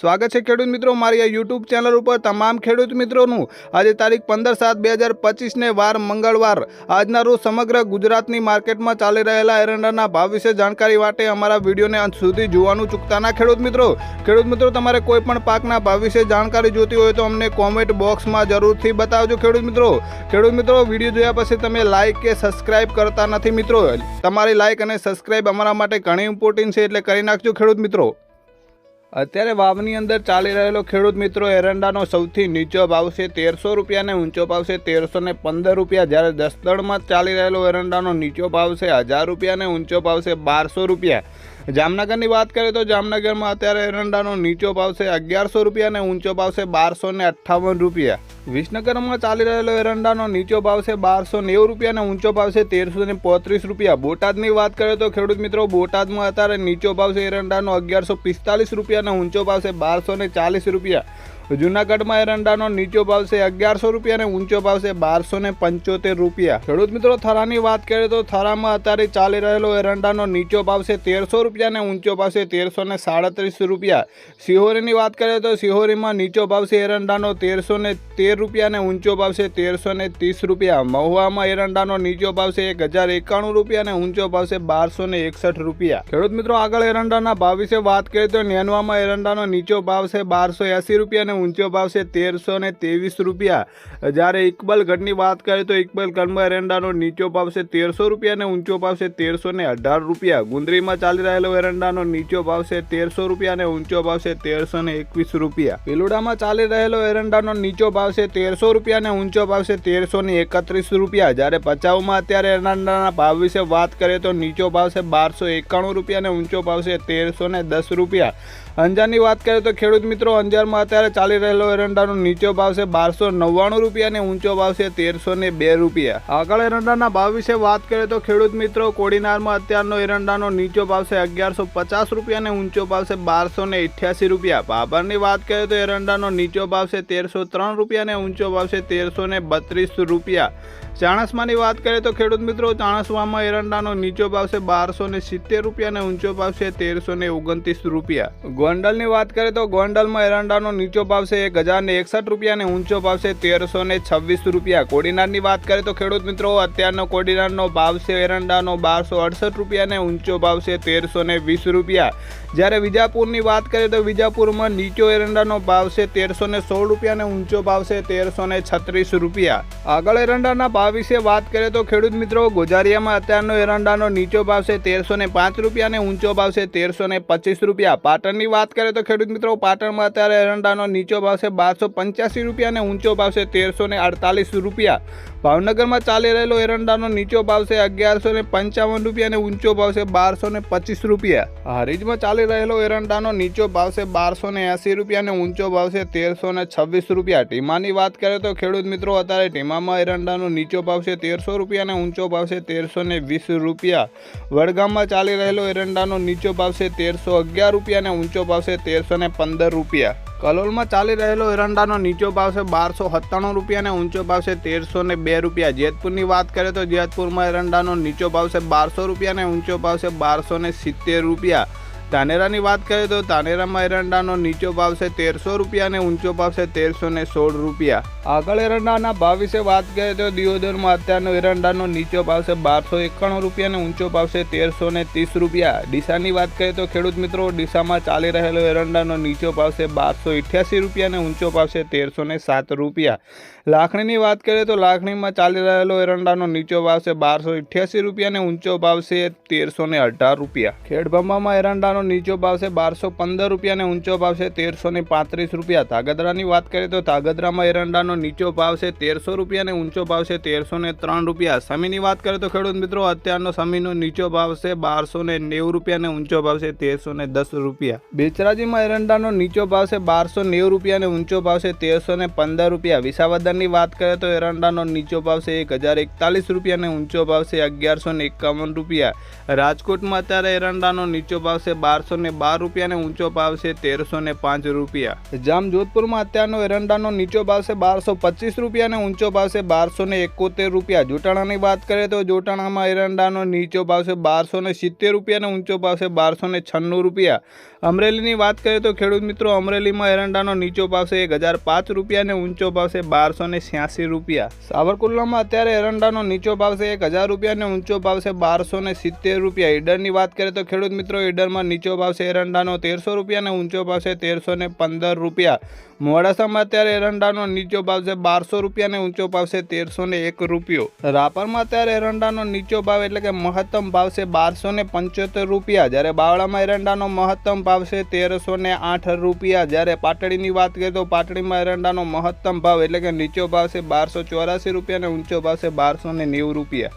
સ્વાગત છે ખેડૂત મિત્રો મારી આ યુટ્યુબ ચેનલ ઉપર તમામ ખેડૂત મિત્રોનું. આજે તારીખ પંદર સાત બે હજાર પચીસને વાર મંગળવાર. આજના રોજ સમગ્ર ગુજરાતની માર્કેટમાં ચાલી રહેલા એરંડાના ભાવ વિશે જાણકારી માટે અમારા વિડીયોને અંત સુધી જોવાનું ચૂકતા ના ખેડૂત મિત્રો. ખેડૂત મિત્રો, તમારે કોઈ પણ પાકના ભાવ વિશે જાણકારી જોતી હોય તો અમને કોમેન્ટ બોક્સમાં જરૂરથી બતાવજો ખેડૂત મિત્રો. ખેડૂત મિત્રો, વીડિયો જોયા પછી તમે લાઇક કે સબસ્ક્રાઇબ કરતા નથી મિત્રો. તમારી લાઇક અને સબસ્ક્રાઇબ અમારા માટે ઘણી ઇમ્પોર્ટન્ટ છે એટલે કરી નાખજો ખેડૂત મિત્રો. અત્યારે વાવની અંદર ચાલી રહેલો ખેડૂત મિત્રો એરંડાનો સૌથી નીચો ભાવ છે તેરસો રૂપિયાને ઊંચો ભાવ છે તેરસો ને પંદર રૂપિયા. જ્યારે દસદણમાં ચાલી રહેલો એરંડાનો નીચો ભાવ છે હજાર રૂપિયાને ઊંચો ભાવ છે બારસો રૂપિયા. જામનગરની વાત કરીએ તો જામનગરમાં અત્યારે એરંડાનો નીચો ભાવ છે અગિયારસો રૂપિયા અને ઊંચો ભાવ છે બારસો ને અઠ્ઠાવન રૂપિયા. વિસનગરમાં ચાલી રહેલો એરંડાનો નીચો ભાવ છે બારસો નેવું રૂપિયા અને ઊંચો ભાવ છે તેરસો ને પોત્રીસ રૂપિયા. બોટાદની વાત કરીએ તો ખેડૂત મિત્રો, બોટાદમાં અત્યારે નીચો ભાવ છે એરંડાનો અગિયારસો પિસ્તાલીસ રૂપિયા અને ઊંચો ભાવ છે બારસો ને ચાલીસ રૂપિયા. જુનાગઢમાં એરંડાનો નીચો ભાવ છે અગિયારસો રૂપિયા અને ઊંચો ભાવ છે બારસો ને પંચોતેર રૂપિયા. ખેડૂત મિત્રો, થરાની વાત કરીએ તો થરામાં અત્યારે ચાલી રહેલો એરંડાનો નીચો ભાવ છે તેરસો રૂપિયા અને ઊંચો ભાવ છે તેરસો ને સાડત્રીસ રૂપિયા. સિહોરીની વાત કરીએ તો સિહોરીમાં નીચો ભાવ છે એરંડાનો તેરસો ને તેર રૂપિયા અને ઊંચો ભાવ છે તેરસો ને ત્રીસ રૂપિયા. મહુવામાં એરંડાનો નીચો ભાવ છે એક હજાર એકાણું રૂપિયા અને ઊંચો ભાવ છે બારસો ને એકસઠ રૂપિયા. ખેડૂત મિત્રો, આગળ એરંડાના ભાવ વિશે વાત કરીએ તો નેનવામાં એરંડાનો નીચો ભાવ છે બારસો એંસી રૂપિયા અને ઊંચો ભાવ છે તેરસો ને ત્રેવીસ રૂપિયા. જ્યારે ઇકબલ ગઢની વાત કરીએ તો ઇકબલ ગઢમાં એરંડાનો નીચો ભાવ છે તેરસો રૂપિયા અને ઊંચો ભાવ છે તેરસો ને અઢાર રૂપિયા. ગુંદરીમાં ચાલી રહેલો એરંડાનો નીચો ભાવ છે તેરસો રૂપિયા અને ઊંચો ભાવ છે તેરસો ને એકવીસ રૂપિયા. પિલુડામાં ચાલી રહેલો એરંડાનો નીચો ભાવ છે તેરસો રૂપિયા અને ઊંચો ભાવ છે તેરસો ને એકત્રીસ રૂપિયા. જ્યારે પચાવમાં અત્યારે એરંડાના ભાવ વિશે વાત કરીએ તો નીચો ભાવ છે બારસો એકાણું રૂપિયા અને ઊંચો ભાવ છે તેરસો ને દસ રૂપિયા. અંજારની વાત કરીએ તો ખેડૂત મિત્રો અંજારમાં અત્યારે ચાલી રહેલો એરંડાનો નીચો ભાવ છે બારસો નવ્વાણું રૂપિયા અને ઊંચો ભાવ છે તેરસો ને બે રૂપિયા. આગળ એરંડાના ભાવ વિશે વાત કરીએ તો ખેડૂત મિત્રો કોડીનારમાં અત્યારનો એરંડાનો નીચો ભાવ છે અગિયારસો પચાસ રૂપિયા અને ઊંચો ભાવ છે બારસો ને અઠ્યાસી રૂપિયા. બાબરની વાત કરીએ તો એરંડાનો નીચો ભાવ છે તેરસો ત્રણ રૂપિયા અને ઊંચો ભાવ છે તેરસો ને બત્રીસ રૂપિયા. ચાણસમાની વાત કરીએ તો ખેડૂત મિત્રો ચાણસમામાં એરંડાનો નીચો ભાવ છે બારસો ને સિત્તેર રૂપિયા અને ઊંચો ભાવ છે તેરસો ને ઓગણત્રીસ રૂપિયા. ગોંડલની વાત કરીએ તો ગોંડલમાં એરંડાનો નીચો ભાવ છે એક હજારને એકસઠ રૂપિયા અને ઊંચો ભાવ છે તેરસો ને છવ્વીસ રૂપિયા. કોડીનારની વાત કરીએ તો ખેડૂત મિત્રો, અત્યારનો કોડીનારનો ભાવ છે એરંડાનો બારસો અડસઠ રૂપિયા અને ઊંચો ભાવ છે તેરસો ને વીસ રૂપિયા. જ્યારે વિજાપુરની વાત કરીએ તો વિજાપુરમાં નીચો એરંડાનો ભાવ છે તેરસો ને સોળ રૂપિયા અને ઊંચો ભાવ છે તેરસો ને છત્રીસ રૂપિયા. આગળ એરંડાના ભાવ વિશે વાત કરીએ તો ખેડૂત મિત્રો ગોજારિયામાં અત્યારનો એરંડાનો નીચો ભાવ છે તેરસો ને પાંચ રૂપિયા અને ઊંચો ભાવ છે તેરસો ને પચીસ રૂપિયા. પાટણની વાત કરીએ તો ખેડૂત મિત્રો, પાટણમાં અત્યારે એરંડાનો નીચો ભાવ છે બારસો પંચ્યાસી રૂપિયા અને ઊંચો ભાવ છે તેરસો ને અડતાલીસ રૂપિયા. ભાવનગરમાં ચાલી રહેલો એરંડાનો નીચો ભાવ છે અગિયારસો ને પંચાવન રૂપિયા અને ઊંચો ભાવ છે બારસો ને પચીસ રૂપિયા. હરીજમાં ચાલી રહેલો એરંડાનો નીચો ભાવ છે બારસો ને એંસી રૂપિયા અને ઊંચો ભાવ છે તેરસો ને છવ્વીસ રૂપિયા. ટીમાની વાત કરીએ તો ખેડૂત મિત્રો, અત્યારે ટીમામાં એરંડાનો નીચો ભાવ છે તેરસો રૂપિયા અને ઊંચો ભાવ છે તેરસો ને વીસ રૂપિયા. વડગામમાં ચાલી રહેલો એરંડાનો નીચો ભાવ છે તેરસો અગિયાર રૂપિયા અને ઊંચો ભાવ છે તેરસો ને પંદર રૂપિયા. કલોલમાં ચાલી રહેલો એરંડાનો નીચો ભાવ છે બારસો સત્તાણું રૂપિયા અને ઊંચો ભાવ છે તેરસો ને બે રૂપિયા. જેતપુરની વાત કરીએ તો જેતપુરમાં એરંડાનો નીચો ભાવ છે બારસો રૂપિયા અને ઊંચો ભાવ છે બારસો ને સિત્તેર રૂપિયા. ધાનેરાની વાત કરીએ તો તાનેરામાં એરંડાનો નીચો ભાવ છે તેરસો રૂપિયા અને ઊંચો ભાવ છે તેરસો ને સોળ રૂપિયા. આગળ એરંડાના ભાવ વિશે વાત કરીએ તો દિયોદરમાં અત્યારનો એરંડાનો નીચો ભાવ છે બારસો એકાણું રૂપિયા અને ઊંચો ભાવ છે તેરસો ને ત્રીસ રૂપિયા. ડીસાની વાત કરીએ તો ખેડૂત મિત્રો ડીસામાં ચાલી રહેલો એરંડાનો નીચો ભાવ છે બારસો અઠ્યાસી રૂપિયા અને ઊંચો ભાવ છે તેરસો ને સાત રૂપિયા. લાખણીની વાત કરીએ તો લાખણીમાં ચાલી રહેલો એરંડાનો નીચો ભાવ છે બારસો અઠ્યાસી રૂપિયા અને ઊંચો ભાવ છે તેરસો ને અઢાર રૂપિયા. ખેડભંબામાં એરંડાનો નીચો ભાવ છે બારસો પંદર રૂપિયા અને ઊંચો ભાવ છે તેરસો ને પાંત્રીસ રૂપિયા તાગદરાની વાત કરીએ તો તાગદરામાં એરંડાનો નીચો ભાવ છે તેરસો રૂપિયા અને ઊંચો ભાવ છે તેરસો ને ત્રણ રૂપિયા સમીની વાત કરીએ તો ખેડૂત મિત્રો અત્યારનો સમીનો નીચો ભાવ છે બારસો ને નેવું રૂપિયા અને ઊંચો ભાવ છે તેરસો ને દસ રૂપિયા બેચરાજીમાં એરંડાનો નીચો ભાવ છે બારસો નેવું રૂપિયા અને ઊંચો ભાવ છે તેરસો ને પંદર રૂપિયા વિસાવદરની વાત કરીએ તો એરંડાનો નીચો ભાવ છે એક હજાર એકતાલીસ રૂપિયા અને ઊંચો ભાવ છે અગિયારસો ને એકાવન રૂપિયા રાજકોટમાં અત્યારે એરંડાનો નીચો ભાવ છે બારસો ને બાર રૂપિયાને ઊંચો ભાવ છે તેરસો ને પાંચ રૂપિયા. જામ જોધપુરમાં અત્યારનો એરંડાનો નીચો ભાવ છે બારસો પચીસ રૂપિયાને ઊંચો ભાવ છે બારસો ને એકોતેર રૂપિયા. જોટાણાની વાત કરીએ તો જોટાણામાં એરંડાનો નીચો ભાવ છે બારસો ને સિત્તેર રૂપિયાનો ઊંચો ભાવ છે બારસો ને છન્નું રૂપિયા. અમરેલીની વાત કરીએ તો ખેડૂત મિત્રો, અમરેલીમાં એરંડાનો નીચો ભાવ છે, એક હજાર પાંચ રૂપિયાને ઊંચો ભાવ છે બારસો ને છ્યાસી રૂપિયા. સાવરકુંડલામાં અત્યારે એરંડાનો નીચો ભાવ છે, એક હજાર રૂપિયાને ઊંચો ભાવ છે બારસો ને સિત્તેર રૂપિયા. ઈડરની વાત કરીએ તો ખેડૂત મિત્રો, ઈડરમાં નીચો ભાવ છે એરંડાનો તેરસો રૂપિયા અને ઊંચો ભાવ છે તેરસો પંદર રૂપિયા. મોડાસામાં અત્યારે એરંડાનો નીચો ભાવ છે બારસો રૂપિયા અને ઊંચો ભાવ છે તેરસો એક રૂપિયો. રાપરમાં અત્યારે એરંડાનો નીચો ભાવ એટલે કે મહત્તમ ભાવ છે બારસો પંચોતેર રૂપિયા. જ્યારે બાવળામાં એરંડાનો મહત્તમ ભાવ છે તેરસો આઠ રૂપિયા. જ્યારે પાટડીની વાત કરીએ તો પાટડીમાં એરંડાનો મહત્તમ ભાવ એટલે કે નીચો ભાવ છે બારસો ચોરાસી રૂપિયા અને ઊંચો ભાવ છે બારસો નેવું રૂપિયા.